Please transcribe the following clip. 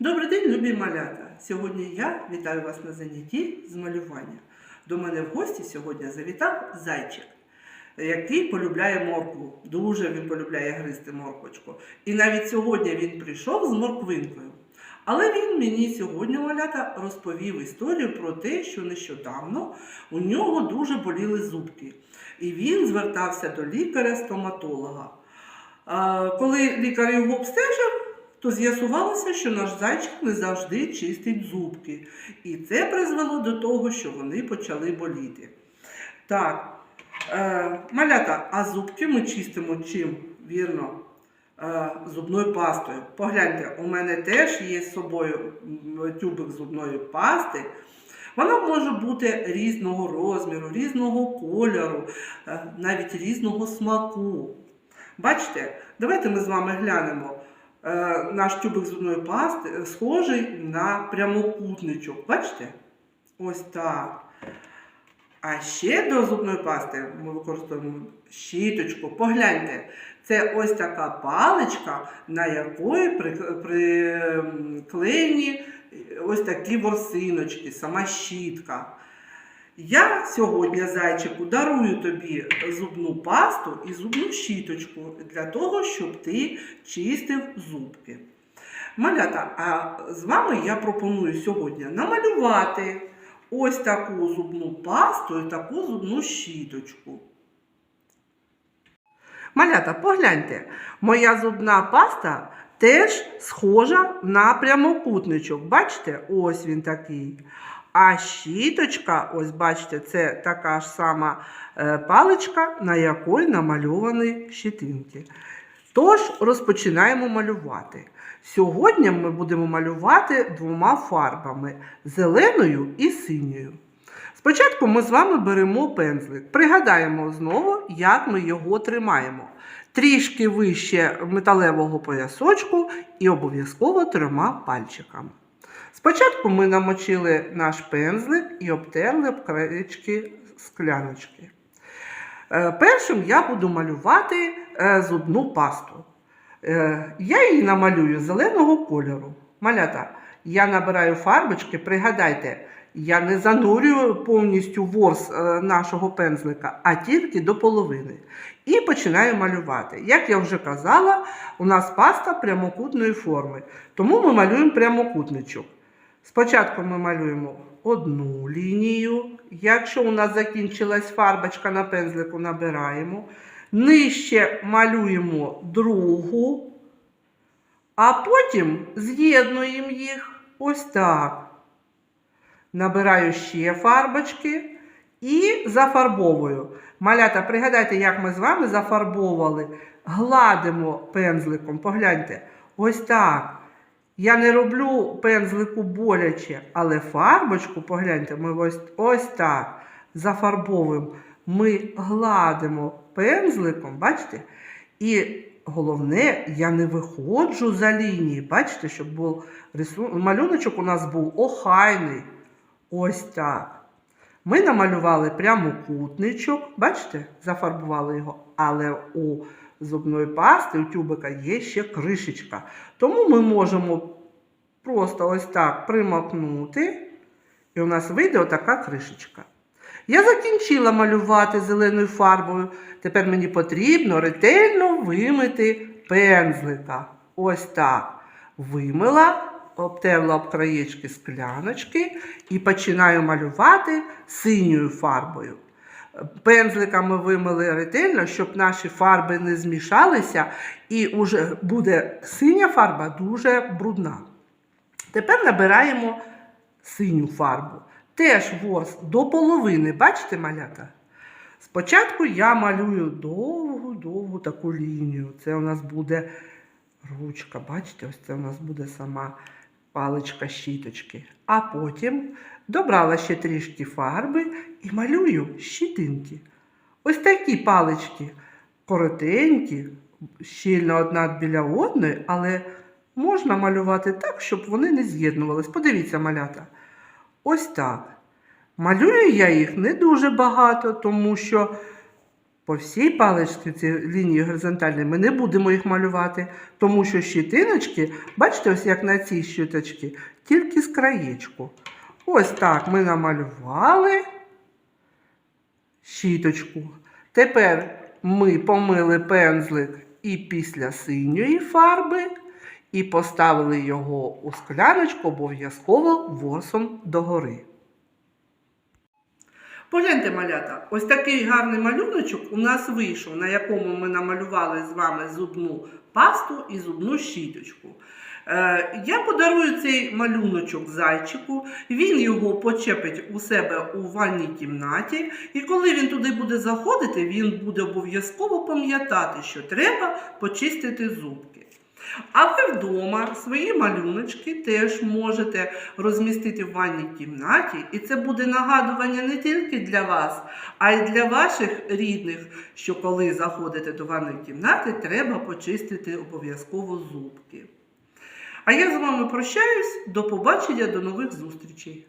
Добрий день, любі малята! Сьогодні я вітаю вас на занятті з малювання. До мене в гості сьогодні завітав зайчик, який полюбляє моркву. Дуже він полюбляє гризти морквочку. І навіть сьогодні він прийшов з морквинкою. Але він мені сьогодні, малята, розповів історію про те, що нещодавно у нього дуже боліли зубки. І він звертався до лікаря-стоматолога. Коли лікар його обстежив, то з'ясувалося, що наш зайчик не завжди чистить зубки. І це призвело до того, що вони почали боліти. Так, е, малята, а зубки ми чистимо чим? Вірно, е, зубною пастою. Погляньте, у мене теж є з собою тюбик зубної пасти. Вона може бути різного розміру, різного кольору, е, навіть різного смаку. Бачите, давайте ми з вами глянемо. Е, Наш тюбик зубної пасти е, схожий на прямокутничок. Бачите? Ось так. А ще до зубної пасти ми використовуємо щіточку. Погляньте, це ось така паличка, на якої приклеєні ось такі ворсиночки, сама щітка. Я сьогодні, зайчику, дарую тобі зубну пасту і зубну щіточку для того, щоб ти чистив зубки. Малята, а з вами я пропоную сьогодні намалювати ось таку зубну пасту і таку зубну щіточку. Малята, погляньте, моя зубна паста теж схожа на прямокутничок. Бачите, ось він такий. А щіточка, ось бачите, це така ж сама е, паличка, на якої намальовані щитинки. Тож розпочинаємо малювати. Сьогодні ми будемо малювати двома фарбами зеленою і синьою. Спочатку ми з вами беремо пензлик. Пригадаємо знову, як ми його тримаємо. Трішки вище металевого поясочку і обов'язково трьома пальчиками. Спочатку ми намочили наш пензлик і обтерли об краєчки скляночки. Е, Першим я буду малювати е, зубну пасту. Е, Я її намалюю зеленого кольору. Малята, я набираю фарбочки, пригадайте, я не занурюю повністю ворс нашого пензлика, а тільки до половини. І починаю малювати. Як я вже казала, у нас паста прямокутної форми, тому ми малюємо прямокутничок. Спочатку ми малюємо одну лінію. Якщо у нас закінчилась фарбочка на пензлику, набираємо. Нижче малюємо другу, а потім з'єднуємо їх ось так. Набираю ще фарбочки і зафарбовую. Малята, пригадайте, як ми з вами зафарбовували. Гладимо пензликом. Погляньте, ось так. Я не роблю пензлику боляче, але фарбочку, погляньте, ми ось, ось так зафарбовуємо. Ми гладимо пензликом, бачите? І головне, я не виходжу за лінії. Бачите, щоб був рисунок. Малюночок у нас був охайний. Ось так. Ми намалювали прямокутничок, бачите, зафарбували його, але у зубної пасти, у тюбика є ще кришечка. Тому ми можемо просто ось так примакнути, і у нас вийде отака кришечка. Я закінчила малювати зеленою фарбою. Тепер мені потрібно ретельно вимити пензлика. Ось так. Вимила, обтерла об краєчки скляночки і починаю малювати синьою фарбою. Пензликами вимили ретельно, щоб наші фарби не змішалися, і уже буде синя фарба дуже брудна. Тепер набираємо синю фарбу. Теж ворс до половини, бачите, малята? Спочатку я малюю довгу-довгу таку лінію. Це у нас буде ручка, бачите, ось це у нас буде сама паличка щіточки. А потім добрала ще трішки фарби і малюю щітинки. Ось такі палички коротенькі, щільно одна біля одної, але можна малювати так, щоб вони не з'єднувались. Подивіться, малята. Ось так. Малюю я їх не дуже багато, тому що По всій паличці ці лінії горизонтальні ми не будемо їх малювати, тому що щитиночки, бачите, ось як на цій щиточці, тільки з краєчку. Ось так ми намалювали щіточку. Тепер ми помили пензлик і після синьої фарби, і поставили його у скляночку обов'язково ворсом догори. Погляньте, малята, ось такий гарний малюночок у нас вийшов, на якому ми намалювали з вами зубну пасту і зубну щіточку. Е, я подарую цей малюночок зайчику, він його почепить у себе у ванній кімнаті, і коли він туди буде заходити, він буде обов'язково пам'ятати, що треба почистити зубки. А ви вдома свої малюночки теж можете розмістити в ванній кімнаті, і це буде нагадування не тільки для вас, а й для ваших рідних, що коли заходите до ванної кімнати, треба почистити обов'язково зубки. А я з вами прощаюсь. До побачення, до нових зустрічей.